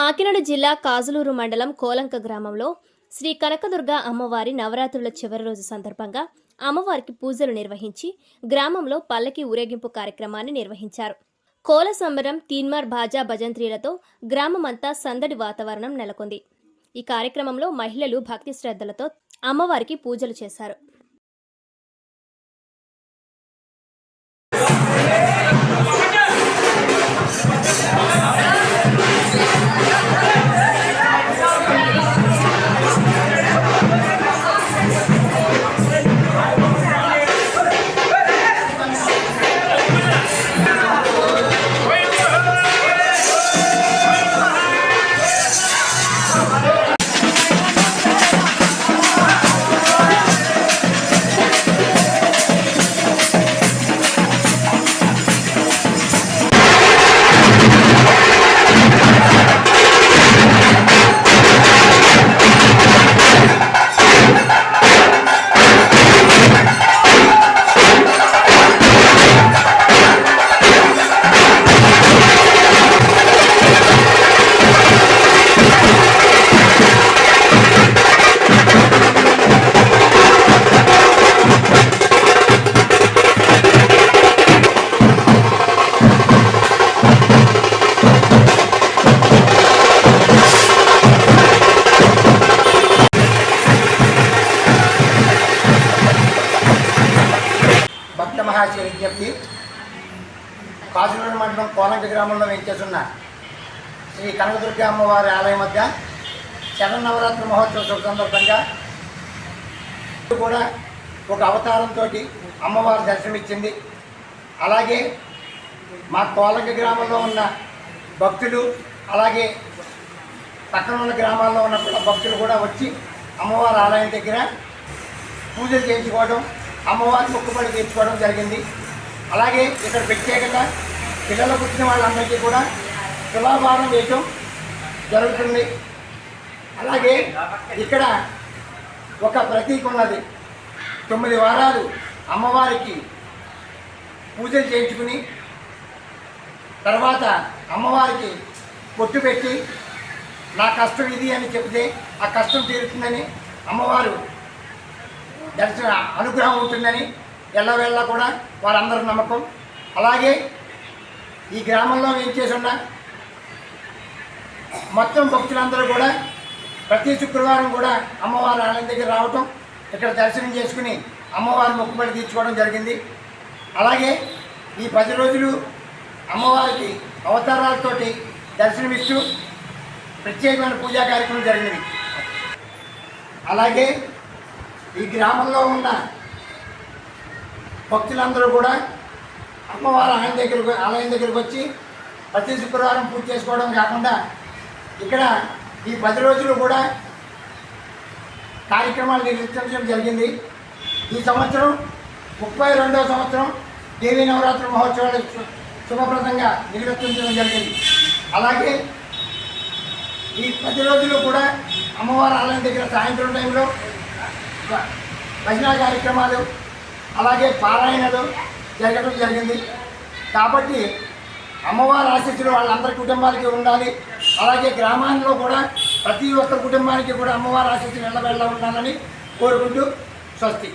కాకినాడ జిల్లా కాజులూరు మండలం కోలంక గ్రామంలో శ్రీ కనకదుర్గ అమ్మవారి నవరాత్రుల చివరి రోజు సందర్భంగా అమ్మవారికి పూజలు నిర్వహించి గ్రామంలో పల్లకి ఊరేగింపు కార్యక్రమాన్ని నిర్వహించారు. కోల సంబరం తీన్మార్ బాజా భజంత్రీలతో గ్రామమంతా సందడి వాతావరణం నెలకొంది. ఈ కార్యక్రమంలో మహిళలు భక్తి శ్రద్ధలతో అమ్మవారికి పూజలు చేశారు. మహాశయ విజ్ఞప్తి కాజులూరు మండలం కోలంక గ్రామంలో వెంచేస్తున్న శ్రీ కనకదుర్గ అమ్మవారి ఆలయం మధ్య శరన్నవరాత్రి మహోత్సవ సందర్భంగా కూడా ఒక అవతారంతో అమ్మవారు దర్శనమిచ్చింది. అలాగే మా కోలంక గ్రామంలో ఉన్న భక్తులు అలాగే పక్కన ఉన్న గ్రామాల్లో ఉన్న భక్తులు కూడా వచ్చి అమ్మవారి ఆలయం దగ్గర పూజలు చేయించుకోవడం అమ్మవారిని మొక్కుబడి తీర్చుకోవడం జరిగింది. అలాగే ఇక్కడ ప్రత్యేకంగా పిల్లలు పుట్టిన వాళ్ళందరికీ కూడా తులాభారం వేయటం జరుగుతుంది. అలాగే ఇక్కడ ఒక ప్రతీక ఉన్నది. తొమ్మిది వారాలు అమ్మవారికి పూజలు చేయించుకుని తర్వాత అమ్మవారికి పొట్టు పెట్టి నా కష్టం ఇది అని చెప్తే ఆ కష్టం తీరుతుందని అమ్మవారు దర్శన అనుగ్రహం ఉంటుందని ఎల్లవేళ్ళ కూడా వారందరి నమ్మకం. అలాగే ఈ గ్రామంలో ఏం చేసి మొత్తం భక్తులందరూ కూడా ప్రతి శుక్రవారం కూడా అమ్మవారి ఆలయం దగ్గర రావటం ఇక్కడ దర్శనం చేసుకుని అమ్మవారి మొక్కుబడి తీర్చుకోవడం జరిగింది. అలాగే ఈ పది రోజులు అమ్మవారికి అవతారాలతోటి దర్శనమిస్తూ ప్రత్యేకమైన పూజా కార్యక్రమం జరిగినవి అలాగే ఈ గ్రామంలో ఉన్న భక్తులందరూ కూడా అమ్మవారి ఆలయం దగ్గరకు ఆలయం దగ్గరకు వచ్చి ప్రతి శుక్రవారం పూజ చేసుకోవడం కాకుండా ఇక్కడ ఈ పది రోజులు కూడా కార్యక్రమాలు నిర్వహించడం జరిగింది. ఈ సంవత్సరం ముప్పై రెండవ సంవత్సరం దేవీ నవరాత్రి మహోత్సవాలు శుభప్రదంగా నిర్వర్తించడం జరిగింది. అలాగే ఈ పది రోజులు కూడా అమ్మవారి ఆలయం దగ్గర సాయంత్రం టైంలో భజన కార్యక్రమాలు అలాగే పారాయణలు జరగడం జరిగింది. కాబట్టి అమ్మవారి ఆశీస్సులు వాళ్ళందరి కుటుంబాలకి ఉండాలి. అలాగే గ్రామాల్లో కూడా ప్రతి ఒక్క కుటుంబానికి కూడా అమ్మవారి ఆశీస్సులు వెళ్ళ ఉండాలని కోరుకుంటూ స్వస్తి.